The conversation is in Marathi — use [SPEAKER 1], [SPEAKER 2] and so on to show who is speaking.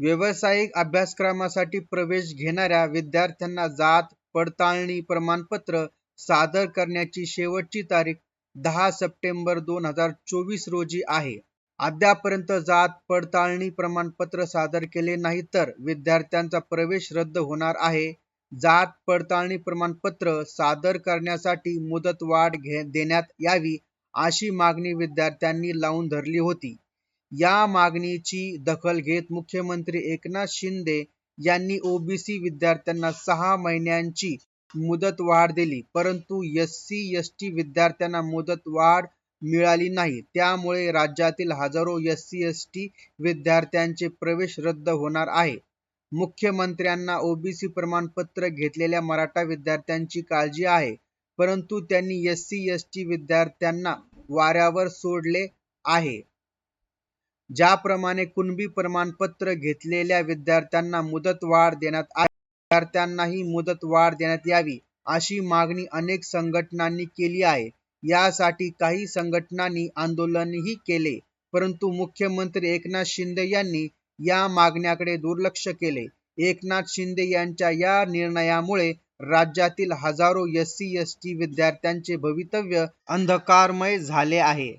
[SPEAKER 1] व्यावसायिक अभ्यासक्रमासाठी प्रवेश घेणाऱ्या विद्यार्थ्यांना जात पडताळणी प्रमाणपत्र सादर करण्याची शेवटची तारीख दहा सप्टेंबर दोन हजार चोवीस रोजी आहे. अद्यापर्यंत जात पडताळणी प्रमाणपत्र सादर केले नाही तर विद्यार्थ्यांचा प्रवेश रद्द होणार आहे. जात पडताळणी प्रमाणपत्र सादर करण्यासाठी मुदतवाढ घे देण्यात यावी अशी मागणी विद्यार्थ्यांनी लावून धरली होती. या मागणीची दखल घेत मुख्यमंत्री एकनाथ शिंदे यांनी ओबीसी विद्यार्थ्यांना सहा महिन्यांची मुदत वाढ दिली परंतु एस सी एस टी विद्यार्थ्यांना मुदतवाढ मिळाली नाही. त्यामुळे राज्यातील हजारो एस सी एस टी विद्यार्थ्यांचे प्रवेश रद्द होणार आहे. मुख्यमंत्र्यांना ओबीसी प्रमाणपत्र घेतलेल्या मराठा विद्यार्थ्यांची काळजी आहे परंतु त्यांनी एस सी एस टी विद्यार्थ्यांना वाऱ्यावर सोडले आहे. ज्याप्रमाणे कुणबी प्रमाणपत्र घेतलेल्या विद्यार्थ्यांना मुदतवाढ देण्यात आली विद्यार्थ्यांनाही मुदतवाढ देण्यात यावी अशी मागणी अनेक संघटनांनी केली आहे. यासाठी काही संघटनांनी आंदोलनही केले परंतु मुख्यमंत्री एकनाथ शिंदे यांनी या मागण्याकडे दुर्लक्ष केले. एकनाथ शिंदे यांच्या या निर्णयामुळे राज्यातील हजारो एस सी एस टी विद्यार्थ्यांचे भवितव्य अंधकारमय झाले आहे.